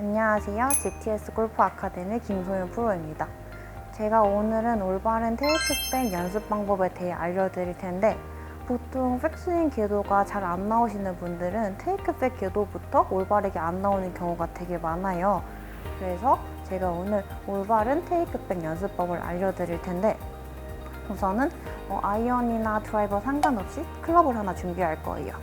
안녕하세요. GTS 골프 아카데미 김소윤 프로입니다. 제가 오늘은 올바른 테이크백 연습 방법에 대해 알려드릴 텐데 보통 백스윙 궤도가 잘 안 나오시는 분들은 테이크백 궤도부터 올바르게 안 나오는 경우가 되게 많아요. 그래서 제가 오늘 올바른 테이크백 연습법을 알려드릴 텐데 우선은 어, 아이언이나 드라이버 상관없이 클럽을 하나 준비할 거예요.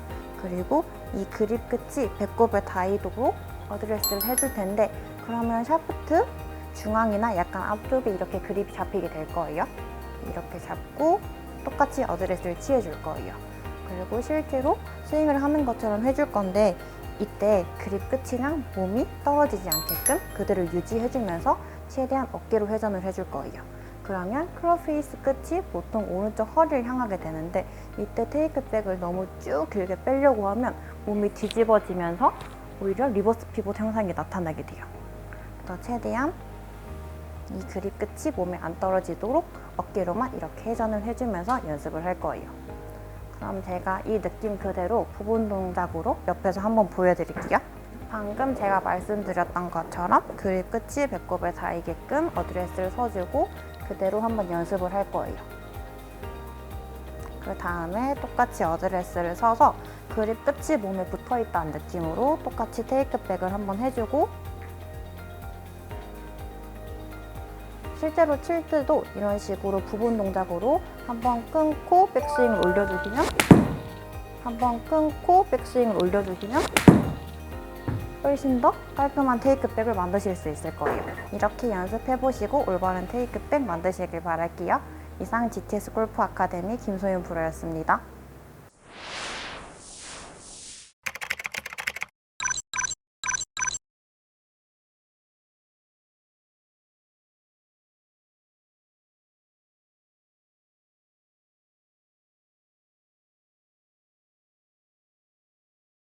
그리고 이 그립 끝이 배꼽에 닿이도록 어드레스를 해줄 텐데 그러면 샤프트 중앙이나 약간 앞쪽에 이렇게 그립이 잡히게 될 거예요. 이렇게 잡고 똑같이 어드레스를 취해줄 거예요. 그리고 실제로 스윙을 하는 것처럼 해줄 건데 이때 그립 끝이랑 몸이 떨어지지 않게끔 그대로 유지해주면서 최대한 어깨로 회전을 해줄 거예요. 그러면 클럽 페이스 끝이 보통 오른쪽 허리를 향하게 되는데 이때 테이크백을 너무 쭉 길게 빼려고 하면 몸이 뒤집어지면서 오히려 리버스 피봇 현상이 나타나게 돼요. 그래서 최대한 이 그립 끝이 몸에 안 떨어지도록 어깨로만 이렇게 회전을 해주면서 연습을 할 거예요. 그럼 제가 이 느낌 그대로 부분 동작으로 옆에서 한번 보여드릴게요. 방금 제가 말씀드렸던 것처럼 그립 끝이 배꼽에 닿이게끔 어드레스를 서주고 그대로 한번 연습을 할 거예요. 그 다음에 똑같이 어드레스를 서서 그립 끝이 몸에 붙어 있다는 느낌으로 똑같이 테이크백을 한번 해주고 실제로 칠 때도 이런 식으로 부분 동작으로 한번 끊고 백스윙을 올려주시면 한번 끊고 백스윙을 올려주시면 훨씬 더 깔끔한 테이크백을 만드실 수 있을 거예요. 이렇게 연습해보시고 올바른 테이크백 만드시길 바랄게요. 이상 GTS 골프 아카데미 김소윤 프로였습니다.